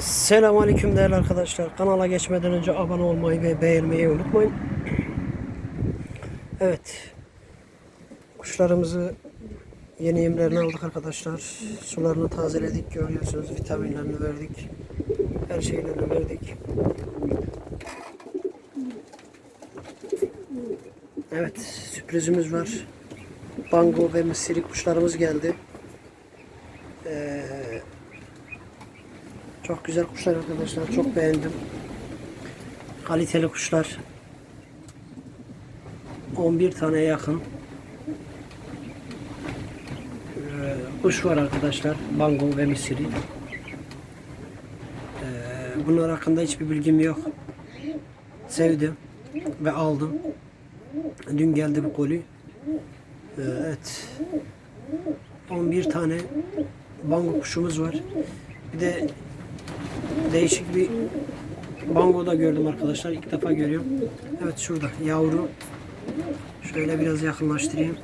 Selamünaleyküm değerli arkadaşlar. Kanala geçmeden önce abone olmayı ve beğenmeyi unutmayın. Evet. Kuşlarımızı yeni yemlerini aldık arkadaşlar. Sularını tazeledik. Görüyorsunuz vitaminlerini verdik. Her şeylerini verdik. Evet sürprizimiz var. Bango ve mısiri kuşlarımız geldi. Çok güzel kuşlar arkadaşlar. Çok beğendim. Kaliteli kuşlar. 11 tane yakın. Ee, kuş var arkadaşlar. Bango ve misiri. Ee, bunlar hakkında hiçbir bilgim yok. Sevdim ve aldım. Dün geldi bu koli. Ee, evet. 11 tane bango kuşumuz var. Bir de değişik bir bango da gördüm arkadaşlar. İlk defa görüyorum. Evet şurada yavru. Şöyle biraz yakınlaştırayım.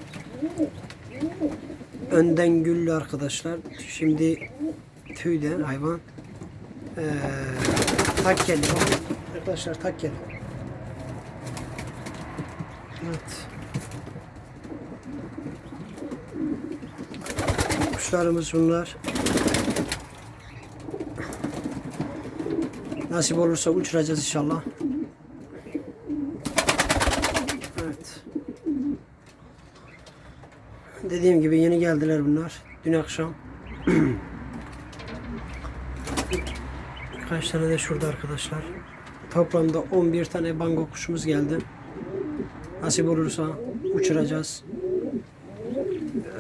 Önden güllü arkadaşlar. Şimdi tüyden hayvan. Ee, takkeli. Arkadaşlar takkeli. Evet. Kuşlarımız bunlar. Nasip olursa uçuracağız inşallah. Evet. Dediğim gibi yeni geldiler bunlar. Dün akşam. Kaç tane de şurada arkadaşlar. Toplamda 11 tane bango kuşumuz geldi. Nasip olursa uçuracağız.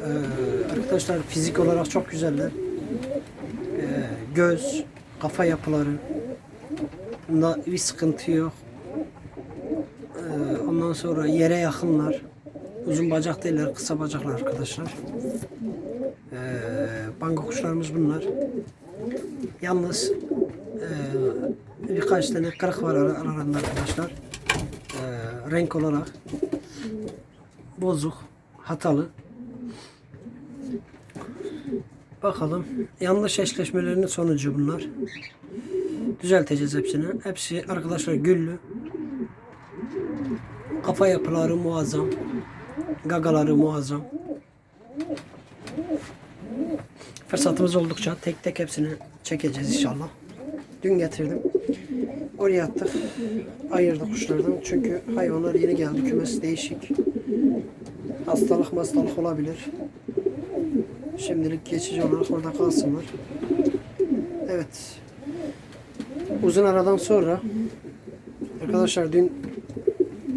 Ee, arkadaşlar fizik olarak çok güzeller. Ee, göz, kafa yapıları, Bunda bir sıkıntı yok. Ee, ondan sonra yere yakınlar. Uzun bacak değiller, kısa bacaklar arkadaşlar. Ee, bango kuşlarımız bunlar. Yalnız ee, birkaç tane kırık var ara- aralarında arkadaşlar. Ee, renk olarak bozuk, hatalı. Bakalım. Yanlış eşleşmelerinin sonucu bunlar. Düzelteceğiz hepsini. Hepsi arkadaşlar güllü. Kafa yapıları muazzam. Gagaları muazzam. Fırsatımız oldukça tek tek hepsini çekeceğiz inşallah. Dün getirdim. Oraya attık. Ayırdık kuşlardan. Çünkü hayvanlar yeni geldi. Kümes değişik. Hastalık hastalık olabilir. Şimdilik geçici olarak orada kalsınlar. Evet. Uzun aradan sonra arkadaşlar dün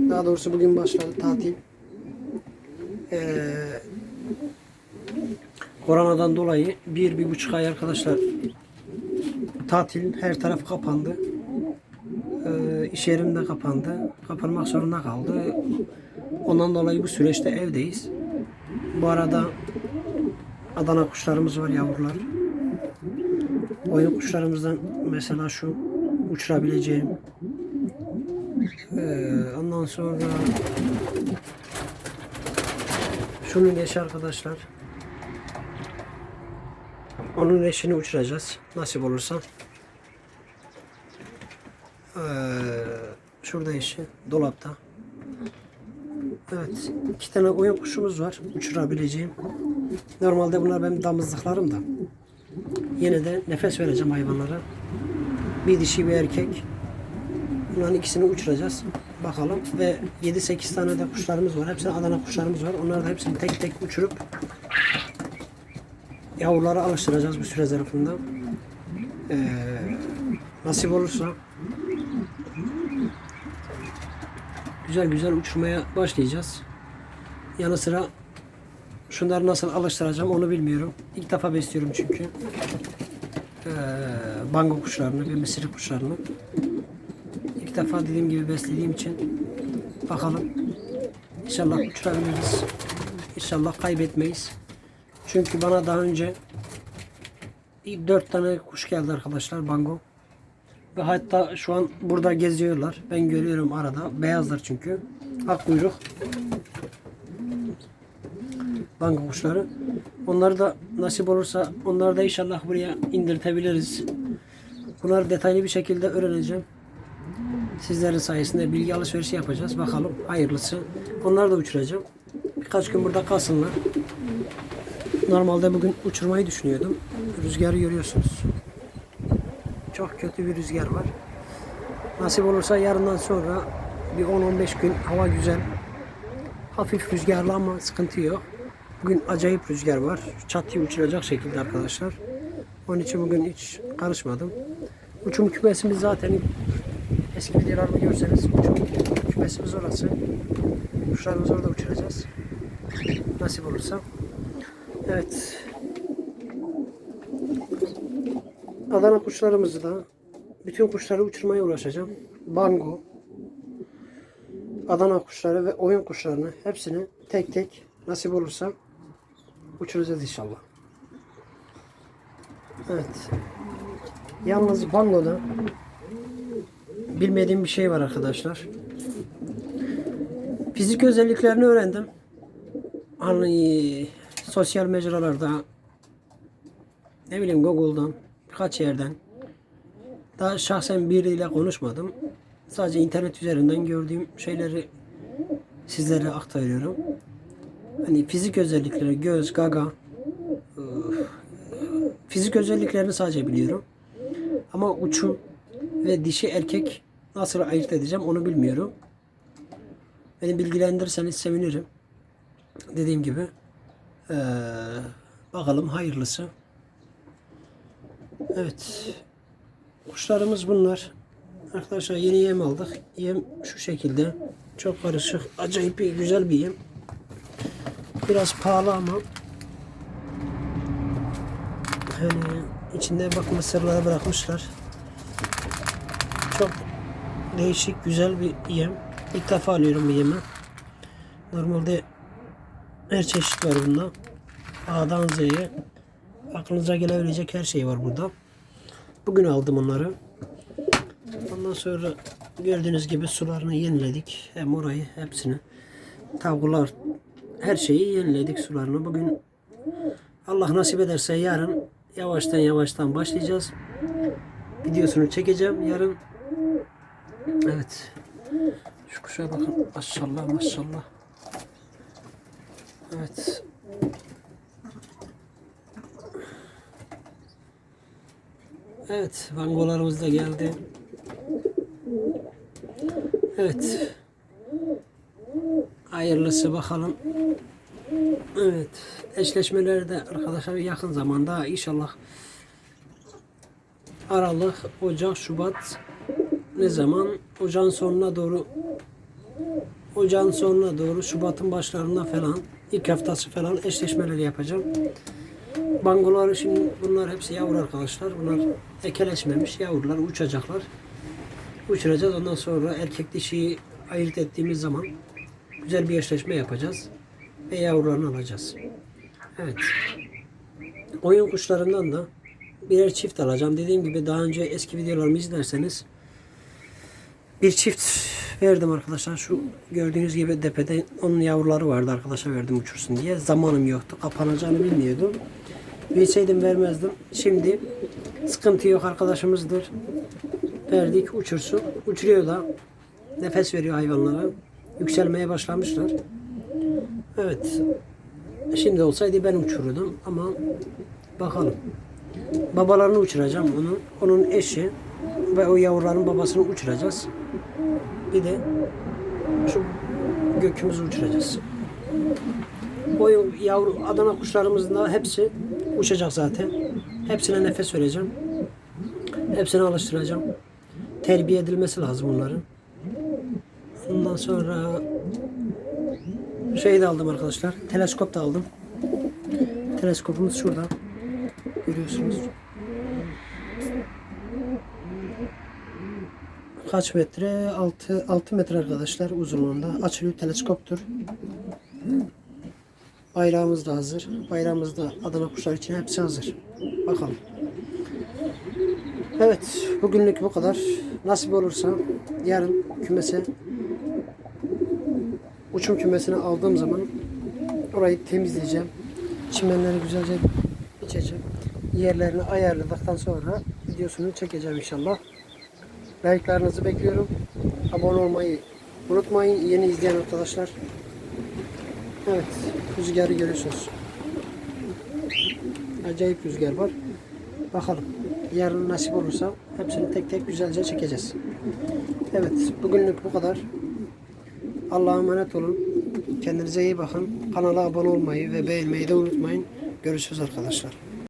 daha doğrusu bugün başladı tatil. Ee, koronadan dolayı bir, bir buçuk ay arkadaşlar tatil her taraf kapandı. Ee, iş yerim de kapandı. Kapanmak zorunda kaldı. Ondan dolayı bu süreçte evdeyiz. Bu arada Adana kuşlarımız var yavrular. Oyun kuşlarımızdan mesela şu uçurabileceğim. Ee, ondan sonra şunun eşi arkadaşlar. Onun eşini uçuracağız. Nasip olursa. Ee, şurada eşi. Dolapta. Evet. iki tane oyun kuşumuz var. Uçurabileceğim. Normalde bunlar benim damızlıklarım da. Yine de nefes vereceğim hayvanlara. Bir dişi bir erkek. Bunların ikisini uçuracağız. Bakalım. Ve 7-8 tane de kuşlarımız var. Hepsinin Adana kuşlarımız var. Onları da hepsini tek tek uçurup yavruları alıştıracağız bu süre zarfında. Ee, nasip olursa güzel güzel uçurmaya başlayacağız. Yanı sıra şunları nasıl alıştıracağım onu bilmiyorum. İlk defa besliyorum çünkü. Ee, bango kuşlarını ve mısır kuşlarını. İlk defa dediğim gibi beslediğim için bakalım. İnşallah uçurabiliriz. İnşallah kaybetmeyiz. Çünkü bana daha önce dört tane kuş geldi arkadaşlar bango. Ve hatta şu an burada geziyorlar. Ben görüyorum arada. Beyazlar çünkü. Ak kuyruk. Bango kuşları. Onları da nasip olursa onları da inşallah buraya indirtebiliriz. Bunları detaylı bir şekilde öğreneceğim. Sizlerin sayesinde bilgi alışverişi yapacağız. Bakalım hayırlısı. Onları da uçuracağım. Birkaç gün burada kalsınlar. Normalde bugün uçurmayı düşünüyordum. Rüzgarı görüyorsunuz. Çok kötü bir rüzgar var. Nasip olursa yarından sonra bir 10-15 gün hava güzel. Hafif rüzgarlı ama sıkıntı yok. Bugün acayip rüzgar var. Çatıyı uçuracak şekilde arkadaşlar. Onun için bugün hiç karışmadım. Uçum kümesimiz zaten eski videolarımı görseniz uçum kümesimiz orası. Kuşlarımızı orada uçuracağız. Nasip olursa. Evet. Adana kuşlarımızı da bütün kuşları uçurmaya uğraşacağım. Bango, Adana kuşları ve oyun kuşlarını hepsini tek tek nasip olursa uçuracağız inşallah. Evet. Yalnız Bango'da bilmediğim bir şey var arkadaşlar. Fizik özelliklerini öğrendim. Hani sosyal mecralarda ne bileyim Google'dan birkaç yerden daha şahsen biriyle konuşmadım. Sadece internet üzerinden gördüğüm şeyleri sizlere aktarıyorum. Hani fizik özellikleri, göz, gaga, ıı, fizik özelliklerini sadece biliyorum. Ama uçum ve dişi erkek nasıl ayırt edeceğim onu bilmiyorum. Beni bilgilendirirseniz sevinirim. Dediğim gibi eee, bakalım hayırlısı. Evet. Kuşlarımız bunlar. Arkadaşlar yeni yem aldık. Yem şu şekilde. Çok karışık. Acayip bir güzel bir yem. Biraz pahalı ama hani içinde bak mısırları bırakmışlar. Çok değişik güzel bir yem. İlk defa alıyorum bu yemi. Normalde her çeşit var bunda. A'dan Z'ye aklınıza gelebilecek her şey var burada. Bugün aldım onları. Ondan sonra gördüğünüz gibi sularını yeniledik. Hem orayı hepsini. Tavuklar her şeyi yeniledik sularını. Bugün Allah nasip ederse yarın yavaştan yavaştan başlayacağız. Videosunu çekeceğim yarın. Evet. Şu kuşa bakın. Maşallah maşallah. Evet. Evet, vangolarımız da geldi. Evet. Hayırlısı bakalım. Evet. Eşleşmeleri de arkadaşlar yakın zamanda inşallah Aralık, Ocak, Şubat ne zaman? Ocağın sonuna doğru Ocağın sonuna doğru Şubat'ın başlarında falan ilk haftası falan eşleşmeleri yapacağım. Bangoları şimdi bunlar hepsi yavru arkadaşlar. Bunlar ekeleşmemiş yavrular uçacaklar. Uçuracağız ondan sonra erkek dişiyi ayırt ettiğimiz zaman güzel bir eşleşme yapacağız. Ve yavrularını alacağız. Evet. Oyun kuşlarından da birer çift alacağım. Dediğim gibi daha önce eski videolarımı izlerseniz bir çift verdim arkadaşlar. Şu gördüğünüz gibi depede onun yavruları vardı arkadaşa verdim uçursun diye. Zamanım yoktu. Kapanacağını bilmiyordum. Bilseydim vermezdim. Şimdi sıkıntı yok arkadaşımızdır. Verdik uçursun. Uçuruyor da nefes veriyor hayvanlara. Yükselmeye başlamışlar. Evet. Şimdi olsaydı ben uçururdum ama bakalım. Babalarını uçuracağım onun. Onun eşi ve o yavruların babasını uçuracağız. Bir de şu gökümüzü uçuracağız. O yavru Adana kuşlarımızın da hepsi uçacak zaten. Hepsine nefes vereceğim. Hepsini alıştıracağım. Terbiye edilmesi lazım bunların. Ondan sonra şey de aldım arkadaşlar. Teleskop da aldım. Teleskopumuz şurada. Görüyorsunuz. Kaç metre? 6 6 metre arkadaşlar uzunluğunda. Açılıyor teleskoptur. Bayrağımız da hazır. Bayrağımız da Adana kuşlar için hepsi hazır. Bakalım. Evet, bugünlük bu kadar. Nasip olursa yarın kümese uçum kümesini aldığım zaman orayı temizleyeceğim. Çimenleri güzelce biçeceğim. Yerlerini ayarladıktan sonra videosunu çekeceğim inşallah. Like'larınızı bekliyorum. Abone olmayı unutmayın yeni izleyen arkadaşlar. Evet, rüzgarı görüyorsunuz. Acayip rüzgar var. Bakalım. Yarın nasip olursa hepsini tek tek güzelce çekeceğiz. Evet, bugünlük bu kadar. Allah'a emanet olun. Kendinize iyi bakın. Kanala abone olmayı ve beğenmeyi de unutmayın. Görüşürüz arkadaşlar.